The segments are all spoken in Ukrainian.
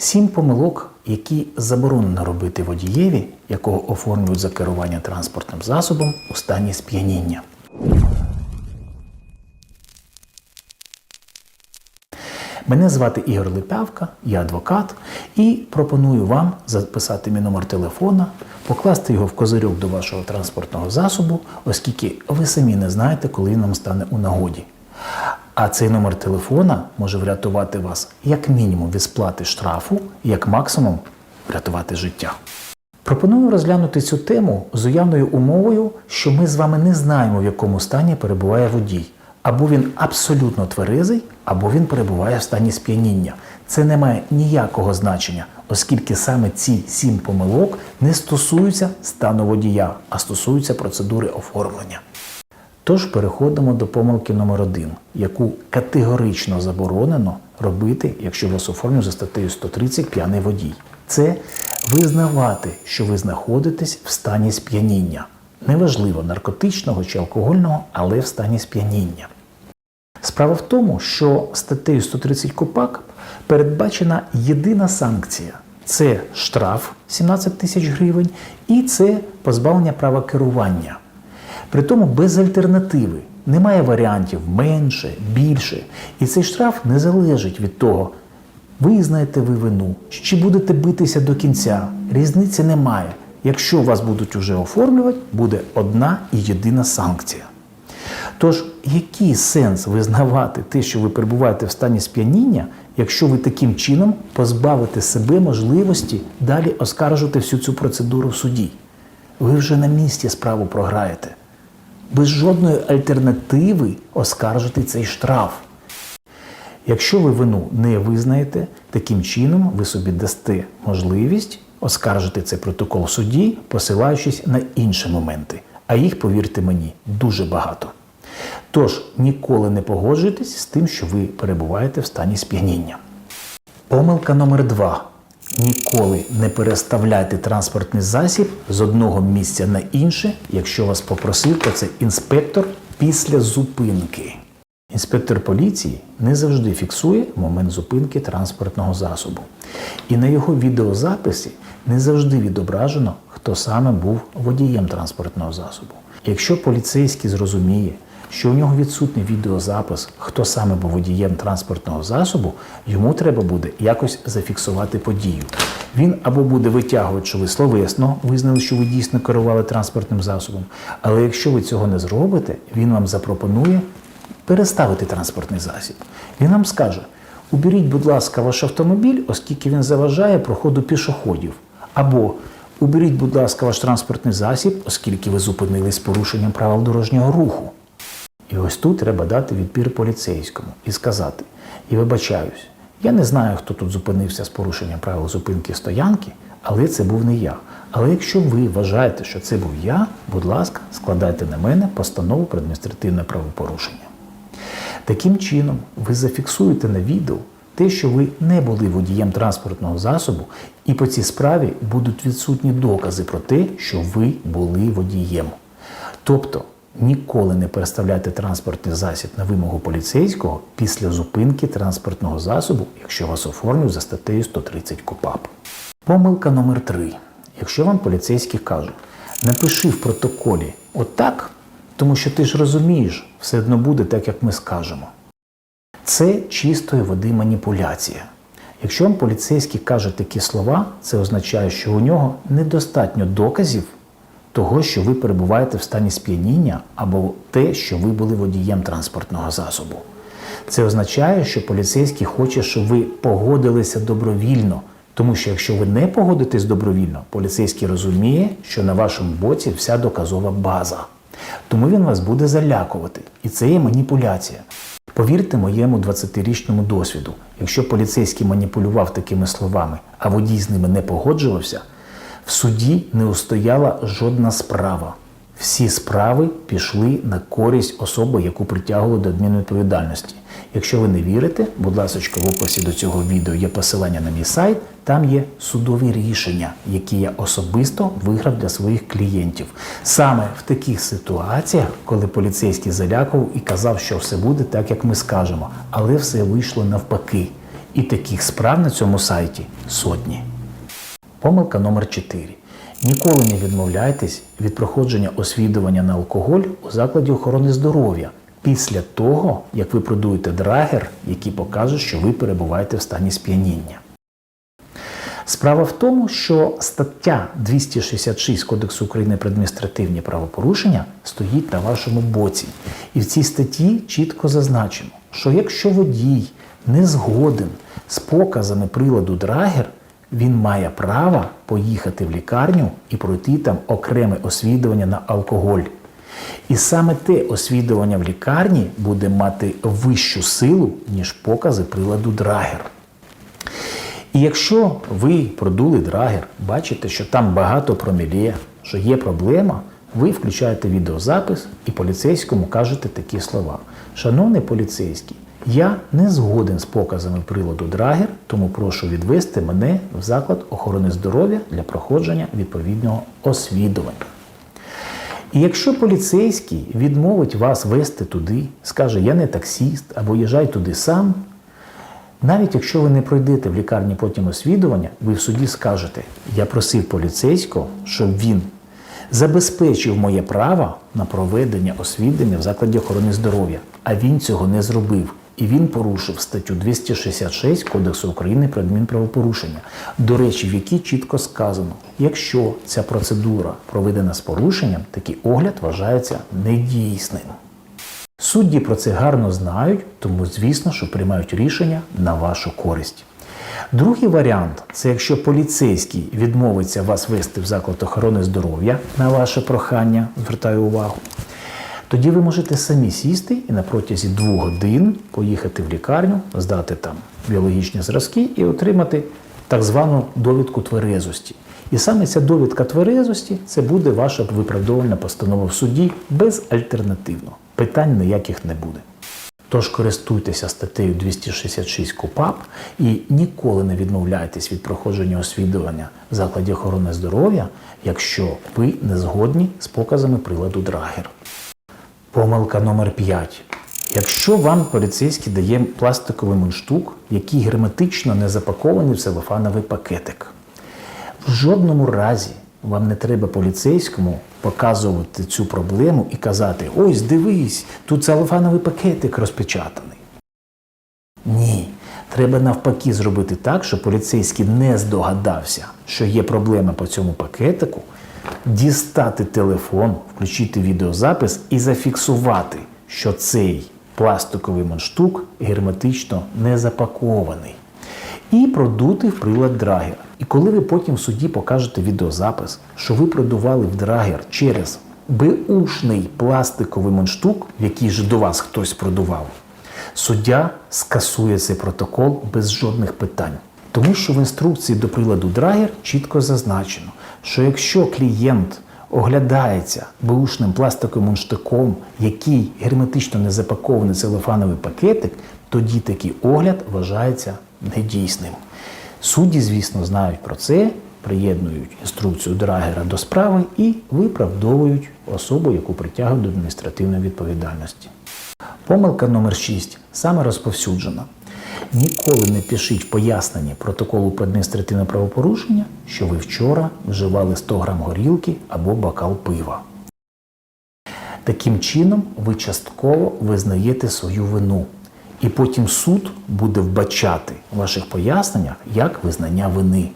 Сім помилок, які заборонено робити водієві, якого оформлюють за керування транспортним засобом у стані сп'яніння. Мене звати Ігор Липявка, я адвокат, і пропоную вам записати мій номер телефона, покласти його в козирьок до вашого транспортного засобу, оскільки ви самі не знаєте, коли він нам стане у нагоді. А цей номер телефона може врятувати вас як мінімум від сплати штрафу, як максимум врятувати життя. Пропоную розглянути цю тему з уявною умовою, що ми з вами не знаємо, в якому стані перебуває водій. Або він абсолютно тверезий, або він перебуває в стані сп'яніння. Це не має ніякого значення, оскільки саме ці сім помилок не стосуються стану водія, а стосуються процедури оформлення. Тож переходимо до помилки номер один, яку категорично заборонено робити, якщо вас оформлюють за статтею 130 п'яний водій. Це визнавати, що ви знаходитесь в стані сп'яніння. Неважливо наркотичного чи алкогольного, але в стані сп'яніння. Справа в тому, що статтею 130 КУПАК передбачена єдина санкція це штраф 17 тисяч гривень і це позбавлення права керування. Притому без альтернативи. Немає варіантів менше, більше. І цей штраф не залежить від того, визнаєте ви вину, чи будете битися до кінця. Різниці немає. Якщо вас будуть уже оформлювати, буде одна і єдина санкція. Тож, який сенс визнавати те, що ви перебуваєте в стані сп'яніння, якщо ви таким чином позбавите себе можливості далі оскаржувати всю цю процедуру в суді? Ви вже на місці справу програєте. Без жодної альтернативи оскаржити цей штраф. Якщо ви вину не визнаєте, таким чином ви собі дасте можливість оскаржити цей протокол в суді, посилаючись на інші моменти. А їх, повірте мені, дуже багато. Тож ніколи не погоджуйтесь з тим, що ви перебуваєте в стані сп'яніння. Помилка номер два. Ніколи не переставляйте транспортний засіб з одного місця на інше, якщо вас попросив про це інспектор після зупинки. Інспектор поліції не завжди фіксує момент зупинки транспортного засобу. І на його відеозаписі не завжди відображено, хто саме був водієм транспортного засобу. Якщо поліцейський зрозуміє, що у нього відсутній відеозапис, хто саме був водієм транспортного засобу, йому треба буде якось зафіксувати подію. Він або буде витягувати, що ви словесно визнали, що ви дійсно керували транспортним засобом. Але якщо ви цього не зробите, він вам запропонує переставити транспортний засіб. Він нам скаже: уберіть, будь ласка, ваш автомобіль, оскільки він заважає проходу пішоходів. Або уберіть, будь ласка, ваш транспортний засіб, оскільки ви зупинились з порушенням правил дорожнього руху. Ось тут треба дати відпір поліцейському і сказати: і вибачаюсь, я не знаю, хто тут зупинився з порушенням правил зупинки стоянки, але це був не я. Але якщо ви вважаєте, що це був я, будь ласка, складайте на мене постанову про адміністративне правопорушення. Таким чином, ви зафіксуєте на відео те, що ви не були водієм транспортного засобу, і по цій справі будуть відсутні докази про те, що ви були водієм. Тобто ніколи не переставляйте транспортний засіб на вимогу поліцейського після зупинки транспортного засобу, якщо вас оформлюють за статтею 130 КУПАП. Помилка номер 3. Якщо вам поліцейський кажуть, напиши в протоколі отак, тому що ти ж розумієш, все одно буде так, як ми скажемо. Це чистої води маніпуляція. Якщо вам поліцейський каже такі слова, це означає, що у нього недостатньо доказів того, що ви перебуваєте в стані сп'яніння або те, що ви були водієм транспортного засобу. Це означає, що поліцейський хоче, щоб ви погодилися добровільно. Тому що якщо ви не погодитесь добровільно, поліцейський розуміє, що на вашому боці вся доказова база. Тому він вас буде залякувати. І це є маніпуляція. Повірте моєму 20-річному досвіду, якщо поліцейський маніпулював такими словами, а водій з ними не погоджувався, в суді не устояла жодна справа. Всі справи пішли на користь особи, яку притягували до адмінвідповідальності. Якщо ви не вірите, будь ласка, в описі до цього відео є посилання на мій сайт, там є судові рішення, які я особисто виграв для своїх клієнтів. Саме в таких ситуаціях, коли поліцейський залякував і казав, що все буде так, як ми скажемо, але все вийшло навпаки. І таких справ на цьому сайті сотні. Помилка номер 4. Ніколи не відмовляйтесь від проходження освідування на алкоголь у закладі охорони здоров'я після того, як ви продуєте драгер, який покаже, що ви перебуваєте в стані сп'яніння. Справа в тому, що стаття 266 Кодексу України про адміністративні правопорушення стоїть на вашому боці. І в цій статті чітко зазначено, що якщо водій не згоден з показами приладу драгер, він має право поїхати в лікарню і пройти там окреме освідування на алкоголь. І саме те освідування в лікарні буде мати вищу силу, ніж покази приладу драгер. І якщо ви продули драгер, бачите, що там багато промілє, що є проблема, ви включаєте відеозапис і поліцейському кажете такі слова. Шановний поліцейський, я не згоден з показами приладу драгер, тому прошу відвести мене в заклад охорони здоров'я для проходження відповідного освідування. І якщо поліцейський відмовить вас вести туди, скаже, я не таксіст або їжджай туди сам, навіть якщо ви не пройдете в лікарні потім освідування, ви в суді скажете, я просив поліцейського, щоб він забезпечив моє право на проведення освідування в закладі охорони здоров'я, а він цього не зробив. І він порушив статтю 266 Кодексу України про адмінправопорушення, до речі, в якій чітко сказано, якщо ця процедура проведена з порушенням, такий огляд вважається недійсним. Судді про це гарно знають, тому звісно, що приймають рішення на вашу користь. Другий варіант це якщо поліцейський відмовиться вас вести в заклад охорони здоров'я на ваше прохання, звертаю увагу. Тоді ви можете самі сісти і на протязі двох годин поїхати в лікарню, здати там біологічні зразки і отримати так звану довідку тверезості. І саме ця довідка тверезості це буде ваша виправдовувальна постанова в суді безальтернативно. Питань ніяких не буде. Тож користуйтеся статтею 266 КУПАП і ніколи не відмовляйтесь від проходження освідування в закладі охорони здоров'я, якщо ви не згодні з показами приладу Драгер. Помилка номер 5. Якщо вам поліцейський дає пластиковий мундштук, який герметично не запакований в целофановий пакетик, в жодному разі вам не треба поліцейському показувати цю проблему і казати: ось дивись, тут целофановий пакетик розпечатаний. Ні. Треба навпаки зробити так, щоб поліцейський не здогадався, що є проблема по цьому пакетику, дістати телефон, включити відеозапис і зафіксувати, що цей пластиковий мундштук герметично не запакований. І продути в прилад драгер. І коли ви потім в суді покажете відеозапис, що ви продували в драгер через беушний пластиковий мундштук, який же до вас хтось продував, суддя скасує цей протокол без жодних питань. Тому що в інструкції до приладу драгер чітко зазначено, що якщо клієнт оглядається беушним пластиковим мундштуком, який герметично не запакований целофановий пакетик, тоді такий огляд вважається недійсним. Судді, звісно, знають про це, приєднують інструкцію драгера до справи і виправдовують особу, яку притягують до адміністративної відповідальності. Помилка номер 6 саме розповсюджена. Ніколи не пишіть в поясненні протоколу про адміністративне правопорушення, що ви вчора вживали 100 грам горілки або бокал пива. Таким чином, ви частково визнаєте свою вину, і потім суд буде вбачати в ваших поясненнях як визнання вини.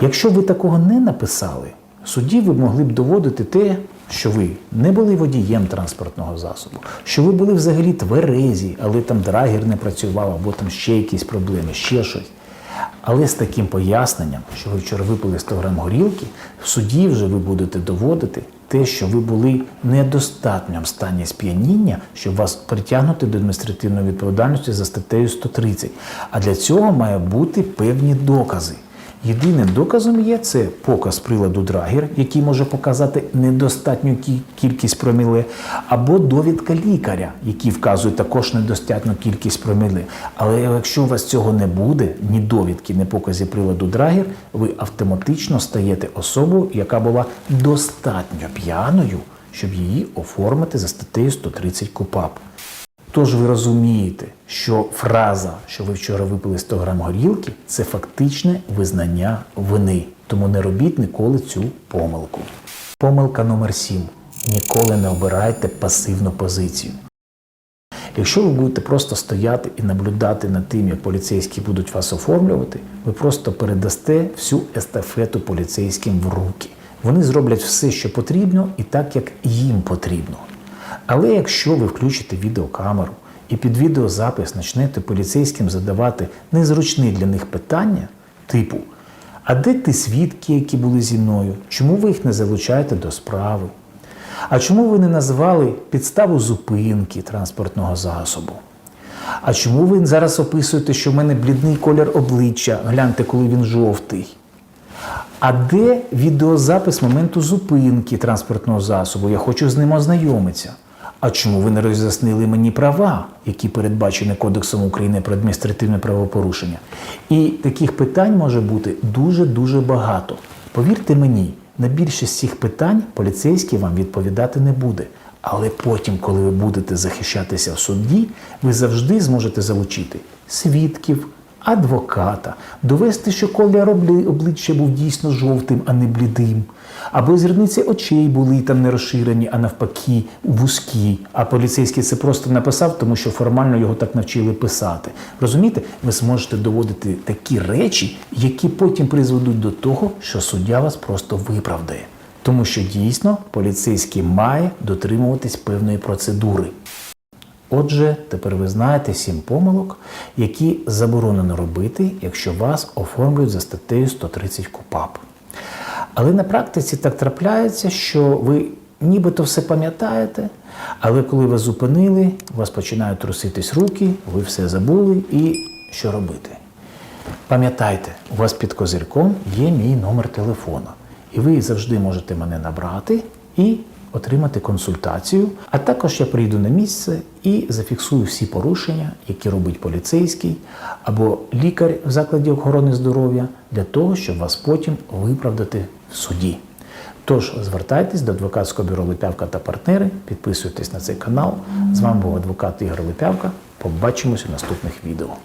Якщо ви такого не написали, в суді ви могли б доводити те, що ви не були водієм транспортного засобу, що ви були взагалі тверезі, але там драгер не працював, або там ще якісь проблеми, ще щось. Але з таким поясненням, що ви вчора випили 100 грам горілки, в суді вже ви будете доводити те, що ви були в недостатньому стані сп'яніння, щоб вас притягнути до адміністративної відповідальності за статтею 130. А для цього має бути певні докази. Єдиним доказом є це показ приладу Драгер, який може показати недостатню кількість проміле, або довідка лікаря, який вказує також недостатню кількість проміле. Але якщо у вас цього не буде, ні довідки, ні показів приладу Драгер, ви автоматично стаєте особою, яка була достатньо п'яною, щоб її оформити за статтею 130 КУПАП. Тож ви розумієте, що фраза, що ви вчора випили 100 грам горілки, це фактичне визнання вини. Тому не робіть ніколи цю помилку. Помилка номер 7. Ніколи не обирайте пасивну позицію. Якщо ви будете просто стояти і наблюдати над тим, як поліцейські будуть вас оформлювати, ви просто передасте всю естафету поліцейським в руки. Вони зроблять все, що потрібно, і так, як їм потрібно. Але якщо ви включите відеокамеру і під відеозапис почнете поліцейським задавати незручні для них питання, типу: А де ті свідки, які були зі мною? Чому ви їх не залучаєте до справи? А чому ви не назвали підставу зупинки транспортного засобу? А чому ви зараз описуєте, що в мене блідний колір обличчя? Гляньте, коли він жовтий. А де відеозапис моменту зупинки транспортного засобу? Я хочу з ним ознайомитися. А чому ви не роз'яснили мені права, які передбачені Кодексом України про адміністративне правопорушення? І таких питань може бути дуже-дуже багато. Повірте мені, на більшість цих питань поліцейський вам відповідати не буде. Але потім, коли ви будете захищатися в суді, ви завжди зможете залучити свідків, адвоката, довести, що колір обли- обличчя був дійсно жовтим, а не блідим. Або зірниці очей були там не розширені, а навпаки, вузькі. А поліцейський це просто написав, тому що формально його так навчили писати. Розумієте, ви зможете доводити такі речі, які потім призведуть до того, що суддя вас просто виправдає. Тому що дійсно поліцейський має дотримуватись певної процедури. Отже, тепер ви знаєте сім помилок, які заборонено робити, якщо вас оформлюють за статтею 130 КУПАП. Але на практиці так трапляється, що ви нібито все пам'ятаєте, але коли вас зупинили, у вас починають труситись руки, ви все забули і що робити? Пам'ятайте, у вас під козирком є мій номер телефона, і ви завжди можете мене набрати і отримати консультацію. А також я прийду на місце і зафіксую всі порушення, які робить поліцейський або лікар в закладі охорони здоров'я, для того, щоб вас потім виправдати в суді. Тож звертайтесь до адвокатського бюро Липявка та партнери, підписуйтесь на цей канал. З вами був адвокат Ігор Липявка. Побачимось у наступних відео.